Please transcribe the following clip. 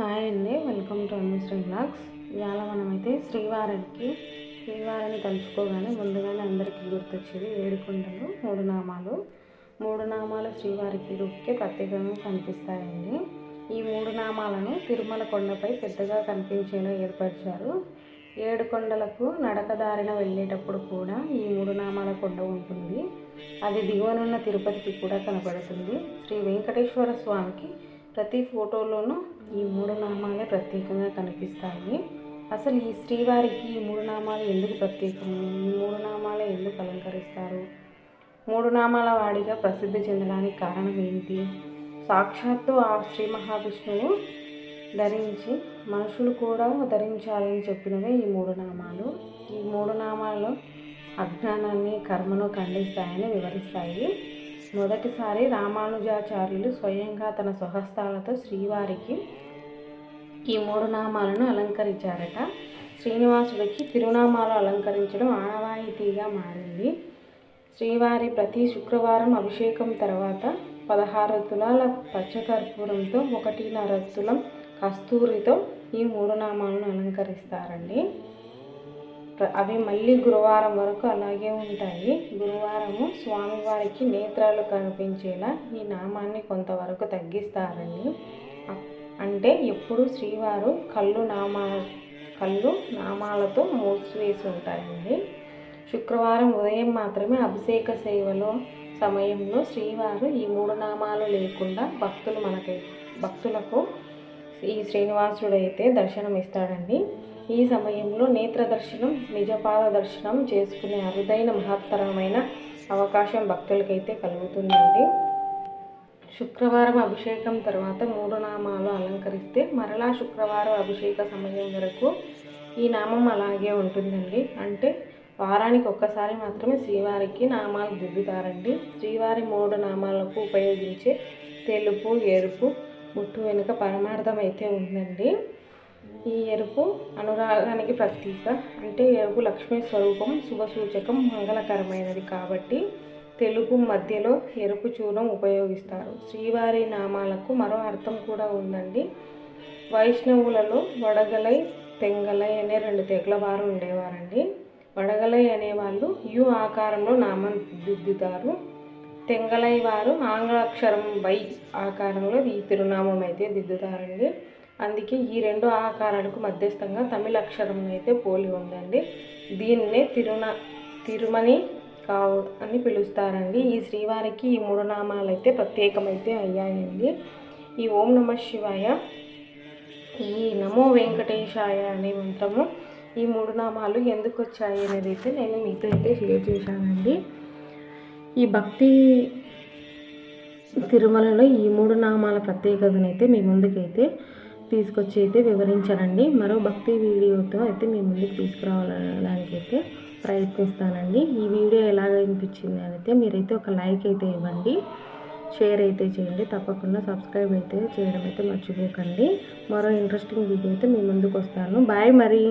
Hi అండి welcome to Shri blogs. ఇవాళ మనమైతే శ్రీవారికి శ్రీవారిని తలుచుకోగానే ముందుగానే అందరికీ గుర్తొచ్చేది ఏడుకొండలు మూడు నామాలు మూడు నామాలు శ్రీవారికి రూపుకే ప్రత్యేకంగా కనిపిస్తాయండి. ఈ మూడు నామాలను తిరుమల కొండపై పెద్దగా కనిపించేలా ఏర్పరిచారు. ఏడు కొండలకు నడకదారిన వెళ్ళేటప్పుడు కూడా ఈ మూడు నామాల కొండ ఉంటుంది. అది దిగువనున్న తిరుపతికి కూడా కనపడుతుంది. శ్రీ వెంకటేశ్వర స్వామికి ప్రతి ఫోటోలోనూ ఈ మూడు నామాలే ప్రత్యేకంగా కనిపిస్తాయి. అసలు ఈ శ్రీవారికి ఈ మూడు నామాలు ఎందుకు ప్రత్యేకం? ఈ మూడు నామాలు ఎందుకు అలంకరిస్తారు? మూడు నామాల వాడిగా ప్రసిద్ధి చెందడానికి కారణం ఏంటి? సాక్షాత్తు ఆ శ్రీ మహావిష్ణువు ధరించి మనుషులు కూడా ధరించాలని చెప్పినవే ఈ మూడు నామాలు. ఈ మూడు నామాలు అజ్ఞానాన్ని కర్మను ఖండిస్తాయని వివరిస్తాయి. మొదటిసారి రామానుజాచార్యులు స్వయంగా తన స్వహస్తాలతో శ్రీవారికి ఈ మూడు నామాలను అలంకరించారట. శ్రీనివాసుడికి తిరునామాలు అలంకరించడం ఆనవాయితీగా మారింది. శ్రీవారి ప్రతి శుక్రవారం అభిషేకం తర్వాత పదహారు తులాల పచ్చకర్పూరంతో ఒకటిన్నర తులం కస్తూరితో ఈ మూడు నామాలను అలంకరిస్తారండి. అవి మళ్ళీ గురువారం వరకు అలాగే ఉంటాయి. గురువారము స్వామివారికి నేత్రాలు కనిపించేలా ఈ నామాన్ని కొంతవరకు తగ్గిస్తారండి. అంటే ఎప్పుడు శ్రీవారు కళ్ళు నామా కళ్ళు నామాలతో మూసివేసి ఉంటాయండి శుక్రవారం ఉదయం మాత్రమే అభిషేక సేవలో సమయంలో శ్రీవారు ఈ మూడు నామాలు లేకుండా భక్తులు మనకి భక్తులకు ఈ శ్రీనివాసుడైతే దర్శనం ఇస్తాడండి ఈ సమయంలో నేత్ర దర్శనం నిజపాద దర్శనం చేసుకునే అరుదైన మహత్తరమైన అవకాశం భక్తులకైతే కలుగుతుందండి. శుక్రవారం అభిషేకం తర్వాత మూడు నామాలు అలంకరిస్తే మరలా శుక్రవారం అభిషేక సమయం వరకు ఈ నామం అలాగే ఉంటుందండి. అంటే వారానికి ఒక్కసారి మాత్రమే శ్రీవారికి నామాలు దిద్దుతారండి శ్రీవారి మూడు నామాలకు ఉపయోగించే తెలుపు ఎరుపు ముట్టు వెనుక పరమార్థం అయితే ఉందండి. ఈ ఎరుపు అనురాగానికి ప్రతీక. అంటే ఎరుపు లక్ష్మీ స్వరూపం శుభ సూచకం మంగళకరమైనది కాబట్టి తెలుగు మధ్యలో ఎరుపు చూర్ణం ఉపయోగిస్తారు. శ్రీవారి నామాలకు మరో అర్థం కూడా ఉందండి. వైష్ణవులలో వడగలై తెంగలై అనే రెండు తెగల వారు ఉండేవారండి. వడగలై అనేవాళ్ళు యు ఆకారంలో నామం దిద్దుతారు. తెంగలై వారు ఆంగ్ల అక్షరం వై ఆకారంలో ఈ తిరునామం అయితే దిద్దుతారండి. అందుకే ఈ రెండు ఆకారాలకు మధ్యస్థంగా తమిళ అక్షరం అయితే పోలి ఉందండి. దీన్నే తిరున తిరుమని కావు అని పిలుస్తారండి. ఈ శ్రీవారికి ఈ మూడు నామాలు అయితే ప్రత్యేకమైతే అయ్యాయండి. ఈ ఓం నమ శివాయ ఈ నమో వెంకటేశాయ అనే మంత్రము ఈ మూడు నామాలు ఎందుకు వచ్చాయి అనేది అయితే నేను మీతో అయితే షేర్ చేశానండి. ఈ భక్తి తిరుమలలో ఈ మూడు నామాల ప్రత్యేకతనైతే మీ ముందుకైతే తీసుకొచ్చి అయితే వివరించానండి. మరో భక్తి వీడియోతో అయితే మీ ముందుకు తీసుకురావడానికి అయితే ప్రయత్నిస్తానండి. ఈ వీడియో ఎలాగ అనిపించింది అయితే మీరైతే ఒక లైక్ అయితే ఇవ్వండి. షేర్ అయితే చేయండి. తప్పకుండా సబ్స్క్రైబ్ అయితే చేయడం అయితే మర్చిపోకండి. మరో ఇంట్రెస్టింగ్ వీడియో అయితే మీ ముందుకు వస్తాను. బాయ్ మరి.